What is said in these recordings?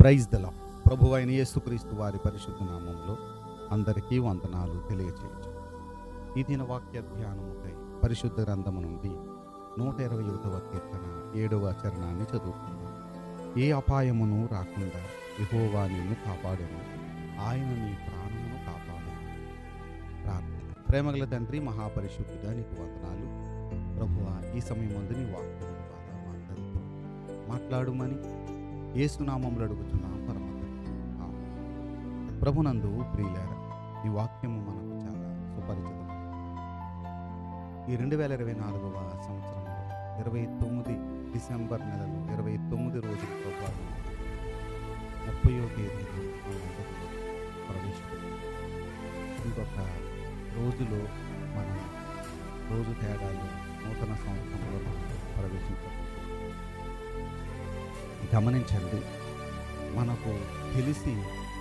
Praise దళం ప్రభు అయిన యేసుక్రీస్తు వారి పరిశుద్ధ నామంలో అందరికీ వందనాలు తెలియచేయచ్చు. ఈ దిన వాక్య ధ్యానముకై పరిశుద్ధ గ్రంథము నుండి నూట ఇరవై ఒకటవ కీర్తన ఏడవ చరణాన్ని చదువుకుందాం. ఏ అపాయమును రాకుండా యెహోవా నిన్ను కాపాడును. ఆయన నీ ప్రాణమును కాపాడు ప్రార్థన. ప్రేమగల తండ్రి మహాపరిశుద్ధుడా నీకు వందనాలు. ప్రభువా ఈ సమయం ముందు నీ వాక్యము ద్వారా మా అందరితో మాట్లాడుమని ఏసునామంలో అడుగుతున్నాం పరమ ప్రభునందు ప్రియులార ఈ వాక్యము మనకు చాలా సుపరిచితం ఈ రెండు వేల ఇరవై నాలుగవ సంవత్సరంలో ఇరవై తొమ్మిది డిసెంబర్ నెలలో ఇరవై తొమ్మిది రోజుల పాటు ముప్పయో తేదీ ఇంకొక రోజులో మనం రోజు తేడాలు నూతన సంవత్సరంలో ప్రవేశించాం. గమనించండి. మనకు తెలిసి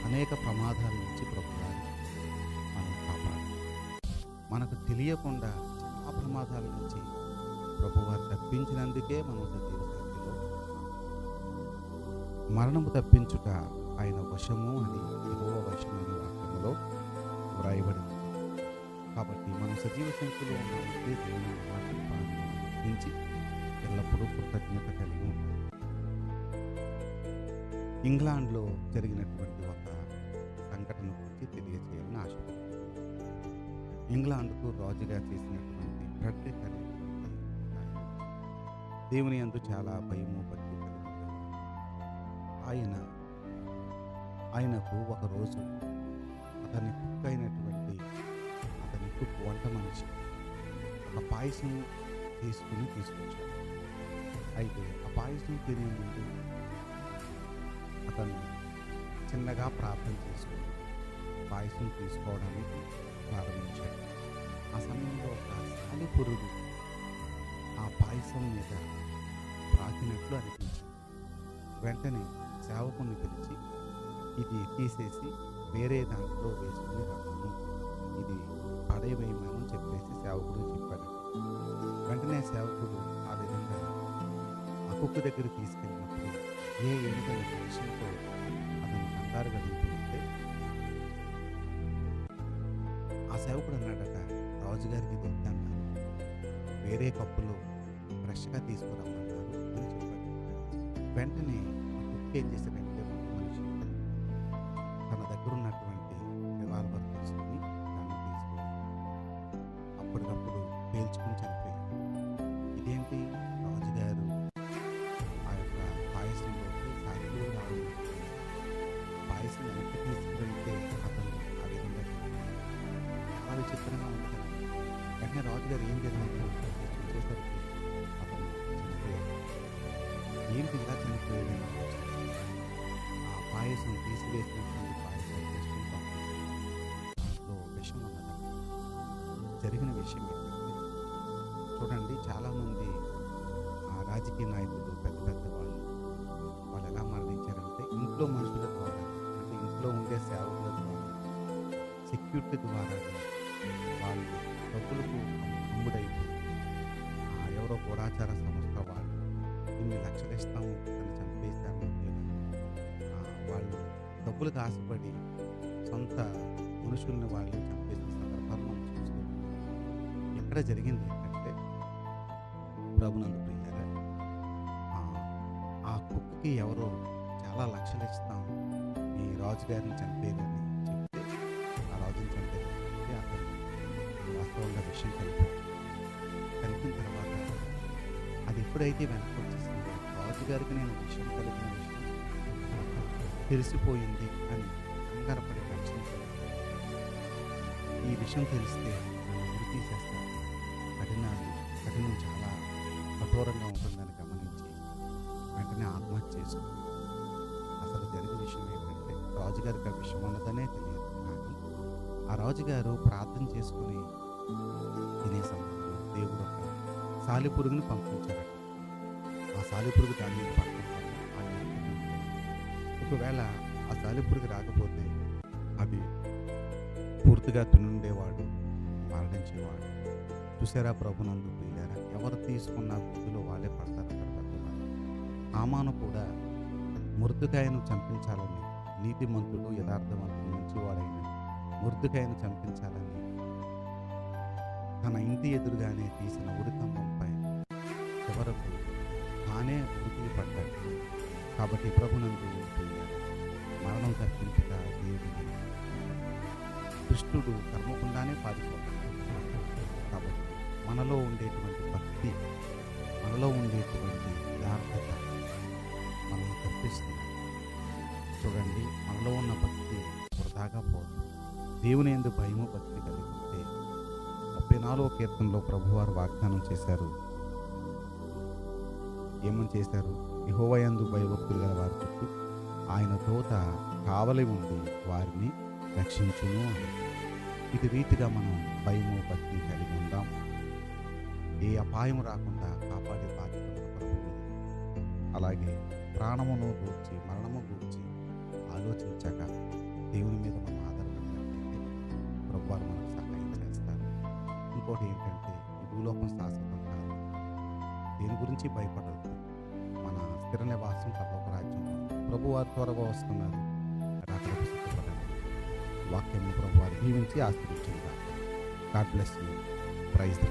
అనేక ప్రమాదాల నుంచి ప్రభుత్వాలు మనం కాపాడు మనకు తెలియకుండా చాలా ప్రమాదాల నుంచి ప్రభువారు తప్పించినందుకే మనం సజీవ మరణము తప్పించుట ఆయన వశము అని యెహోవ వశము అనే వ్రాయబడింది. కాబట్టి మనం సజీవ సంఖ్యలో ఉన్న దేవుని ఎల్లప్పుడూ కృతజ్ఞత కలిగి ఉండాలి ఇంగ్లాండ్లో జరిగినటువంటి ఒక సంఘటన గురించి తెలియజేయాలని ఆశపడుతున్నాను. ఇంగ్లాండ్కు రాజుగా చేసినటువంటి ఫ్రెడ్రిక్ అనేటువంటి దేవుని అందు చాలా భయము భక్తి ఆయన ఆయనకు ఒకరోజు అతని కుక్ అయినటువంటి అతని కుక్ వంట మనిషి ఒక పాయసం తీసుకుని తీసుకొచ్చాడు. అయితే ఆ పాయసం తినే ముందు అతను చిన్నగా ప్రార్థన చేసుకుని పాయసం తీసుకోవడానికి ప్రారంభించాడు. ఆ సమయంలో ఒక సాలి పురుగు ఆ పాయసం మీద ప్రాకినట్లు అనిపించింది. వెంటనే సేవకుని పిలిచి ఇది తీసేసి వేరే దాంట్లో వేసుకుని రమ్మను. ఇది పడేవేయమని చెప్పేసి సేవకుడు చెప్పాడు. వెంటనే సేవకుడు ఆ విధంగా ఆ కుక్క దగ్గర తీసుకెళ్ళినప్పుడు ఏ ఎన్నికల టెన్షన్తో అతను కంగారు కలుగుతుంటే ఆ సేవకుడు అన్నాడట రాజుగారికి దొరుకుతాను వేరే కప్పులో ఫ్రెష్గా తీసుకురమ్మన్నారు అని చెప్పాడు. వెంటనే ఆ కుక్ ఏం చేశాడు పాయసం వెనక్కి తీసుకువెళ్తే అతను ఆ విధంగా చాలా విచిత్రంగా ఉంది కదా వెంటనే రాజుగారు ఏం జరిగిందో చూసేసరికి అతను చనిపోయాడు. ఏంటి ఇలా చనిపోయాడు? ఆ పాయసం తీసివేసినటువంటి పాయసం తీసుకుని పంపించాడు. దాంట్లో విషం ఉన్నదట జరిగిన విషయం చూడండి చాలామంది ఆ రాజకీయ నాయకులు సెక్యూరిటీ ద్వారా వాళ్ళు డబ్బులకు అమ్ముడైపోయి ఆ ఎవరో గూఢాచార సంస్థ వాళ్ళు ఇన్ని లక్షలు ఇస్తాము అని చంపేస్తాము వాళ్ళు డబ్బులకు ఆశపడి సొంత మనుషుల్ని వాళ్ళని చంపేసిన సందర్భాలు మనం చూస్తూ ఎక్కడ జరిగింది ఏంటంటే ప్రభునందు ప్రియారా ఆ కుక్కకి ఎవరో చాలా లక్షలు ఇస్తాం ఈ రాజుగారిని చంపేయాలని విషయం కలిపాడు కలిపిన తర్వాత అది ఎప్పుడైతే వెనక్కి వచ్చేసిందో రాజుగారికి నేను విషయం కలిపిన విషయం తెలిసిపోయింది అని కంగారపడి ఈ విషయం తెలిస్తే నన్ను ఉరి తీసేస్తారు. కఠినాలు కఠినం చాలా కఠోరంగా ఉంటుందని గమనించి వెంటనే ఆత్మహత్య చేసుకుంది. అసలు జరిగిన విషయం ఏంటంటే రాజుగారికి ఆ విషయం ఉన్నదనే తెలియదు. కానీ ఆ రాజుగారు ప్రార్థన చేసుకుని సాలిపురుగుని పంపించారట. ఆ సాలిపురుగు దాని మీద పడటం ఆ ఒకవేళ ఆ సాలిపురుగు రాకపోతే అది పూర్తిగా తినుండేవాడు మరణించేవాడు. చూసారా ప్రభునందు ప్రియారా ఎవరు తీసుకున్న బుద్ధిలో వాళ్ళే పడతారు అక్కడ ఆమాను కూడా ముర్దుకాయను చంపించాలని నీతిమంతుడు యథార్థవంతుడు మంచివాడైన ముర్దుకాయను చంపించాలని తన ఇంటి ఎదురుగానే తీసిన ఉరికంబంపై చివరకు తానే ఉరికి పడ్డాడు కాబట్టి ప్రభునందు మరణం తప్పించుట దేవుడు దుష్టుడు కర్మకుండానే పారిపోతాడు. కాబట్టి మనలో ఉండేటువంటి భక్తి మనలో ఉండేటువంటి యథార్థత మనల్ని తప్పిస్తుంది. చూడండి మనలో ఉన్న భక్తి వృధాగా పోదు. దేవుని ఎందు భయము భక్తి కలిగి ఇరవై నాలుగో కీర్తనలో ప్రభువారు వాగ్దానం చేశారు. ఏమని చేశారు? యహోవయందు భయభక్తులు గల వారి చుట్టూ ఆయన దోత కావలి ఉండి వారిని రక్షించును ఇది రీతిగా మనం భయము భక్తి కలిగి ఉందాం. ఏ అపాయం రాకుండా కాపాడే బాధ్యత అలాగే ప్రాణమును గూర్చి మరణము గూర్చి ఆలోచించక ఇంకోటి ఏంటంటే భూలోకం శాశ్వతం కాదు దేని గురించి భయపడద్దు. మన స్థిర నివాసం తప్పక రాజ్యం ప్రభు వారు త్వరగా వస్తున్నారు. వాక్యం ప్రభు వారు దీవించి ఆశ్రయించారు God bless you. Praise the